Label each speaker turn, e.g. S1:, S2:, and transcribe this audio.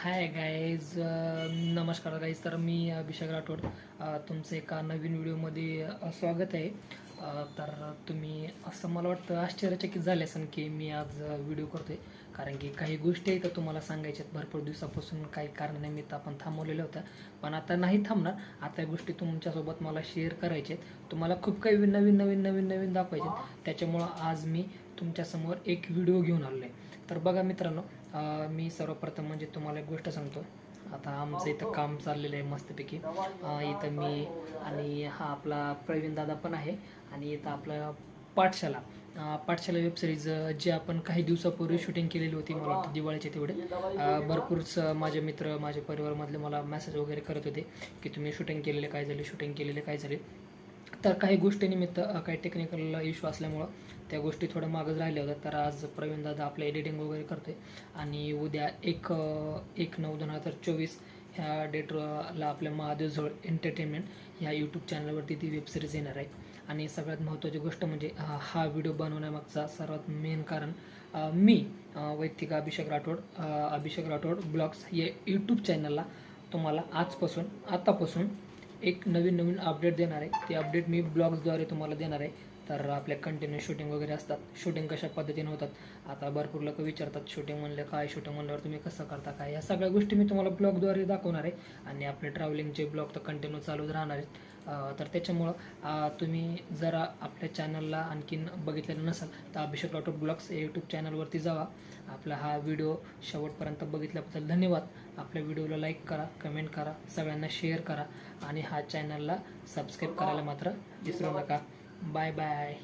S1: Hi guys नमस्कार guys तर मी अभिषेक राठोड तुमचं एका नवीन व्हिडिओमध्ये स्वागत आहे. तर तुम्ही असं मला वाटतं आश्चर्यचकित झाले असेल की मी आज व्हिडिओ करतोय. कारण की काही गोष्टी आहेत तुम्हाला सांगायच्या आहेत. भरपूर दिवसापासून काही कारणानिमित्त आपण थांबवलेल्या होत्या. पण आता नाही थांबणार. आता या गोष्टी तुमच्यासोबत मला शेअर करायच्या आहेत. तुम्हाला खूप काही नवीन नवीन नवीन नवीन दाखवायचे आहेत. त्याच्यामुळं आज मी तुमच्यासमोर एक व्हिडिओ घेऊन आलो आहे तर बघा मित्रांनो मी सर्वप्रथम म्हणजे तुम्हाला एक गोष्ट सांगतो. आता आमचं इथं काम चाललेलं आहे मस्तपैकी. इथं मी आणि हा आपला प्रवीण दादा पण आहे आणि इथं आपलं पाठशाला. पाठशाला वेब सिरीज जी आपण काही दिवसापूर्वी शूटिंग केलेली होती मला वाटतं दिवाळीच्या तेवढे. भरपूरच माझे मित्र माझ्या परिवारमधले मला मेसेज वगैरे करत होते की तुम्ही शूटिंग केलेले काय झाले शूटिंग केलेले काय झाले. तर काही गोष्टीनिमित्त काही टेक्निकल इश्यू असल्यामुळं त्या गोष्टी थोड्या मागच राहिल्या होत्या. तर आज प्रवीण दादा आपलं एडिटिंग वगैरे करते आणि उद्या एक एक नऊ दोन हजार चोवीस ह्या डेटला आपल्या महादेव झोळ एंटरटेनमेंट ह्या यूट्यूब चॅनलवरती ती वेब सिरीज येणार आहे. आणि सगळ्यात महत्त्वाची गोष्ट म्हणजे हा व्हिडिओ बनवण्यामागचा सर्वात मेन कारण मी वैयक्तिक अभिषेक राठोड अभिषेक राठोड ब्लॉग्स या यूट्यूब चॅनलला तुम्हाला आजपासून आतापासून एक नवीन नवीन अपडेट देणार आहे. ते अपडेट मी ब्लॉग्सद्वारे तुम्हाला देणार आहे. तर आपल्या कंटिन्यू शूटिंग वगैरे असतात. शूटिंग कशा पद्धतीने होतात? आता भरपूर लोक विचारतात शूटिंग म्हणलं काय? शूटिंग म्हणल्यावर तुम्ही कसं करता काय? या सगळ्या गोष्टी मी तुम्हाला ब्लॉगद्वारे दाखवणार आहे. आणि आपले ट्रॅव्हलिंगचे ब्लॉग तर कंटिन्यू चालूच राहणार आहेत. तर त्याच्यामुळं तुम्ही जरा आपल्या चॅनलला आणखीन बघितलेलं नसाल तर अभिषेक लॉटो ब्लॉग्स या यूट्यूब चॅनलवरती जावा. आपला हा व्हिडिओ शेवटपर्यंत बघितल्याबद्दल धन्यवाद. आपल्या व्हिडिओला लाईक करा कमेंट करा सगळ्यांना शेअर करा. आणि हा चॅनलला सबस्क्राईब करायला मात्र विसरू नका. Bye bye.